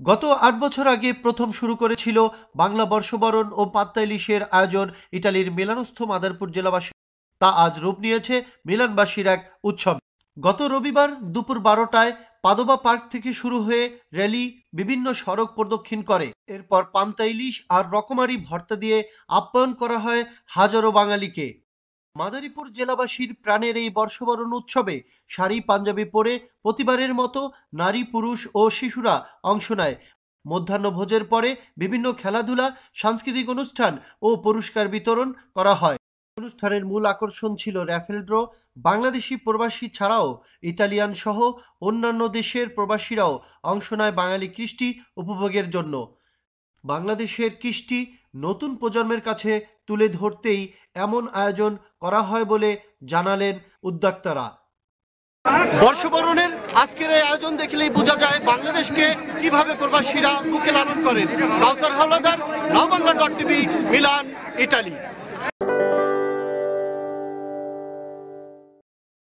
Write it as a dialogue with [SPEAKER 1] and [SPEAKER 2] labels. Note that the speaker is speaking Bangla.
[SPEAKER 1] গত আট বছর আগে প্রথম শুরু করেছিল বাংলা বর্ষবরণ ও পাত্তা ইলিশের আয়োজন ইটালির মিলানস্থ মাদারপুর জেলাবাসী। তা আজ রূপ নিয়েছে মিলানবাসীর এক উৎসব। গত রবিবার দুপুর বারোটায় পাদোবা পার্ক থেকে শুরু হয়ে র্যালি, বিভিন্ন সড়ক প্রদক্ষিণ করে। এরপর পান্তা ইলিশ আর রকমারি ভর্তা দিয়ে আপ্যায়ন করা হয় হাজারো বাঙালিকে। মাদারীপুর জেলাবাসীর প্রাণের এই বর্ষবরণ উৎসবে শাড়ি, পাঞ্জাবি পরে প্রতিবারের মতো নারী, পুরুষ ও শিশুরা অংশ নেয়। মধ্যাহ্নভোজের পরে বিভিন্ন খেলাধুলা, সাংস্কৃতিক অনুষ্ঠান ও পুরস্কার বিতরণ করা হয়। অনুষ্ঠানের মূল আকর্ষণ ছিল র্যাফেল ড্র, বাংলাদেশি প্রবাসী ছাড়াও ইতালিয়ান সহ অন্যান্য দেশের প্রবাসীরাও অংশ নেয় বাঙালি কৃষ্টি উপভোগের জন্য। বাংলাদেশের কৃষ্টি নতুন প্রজন্মের কাছে তুলে ধরতেই এমন আয়োজন করা হয় বলে জানালেন উদ্যোক্তারা। বর্ষবরণের আজকের এই আয়োজন দেখলেই বোঝা যায় বাংলাদেশকে কীভাবে প্রবাসীরা বুকে লালন করেন। Kawsar Howlader now Bangla dot TV, Milan, Italy.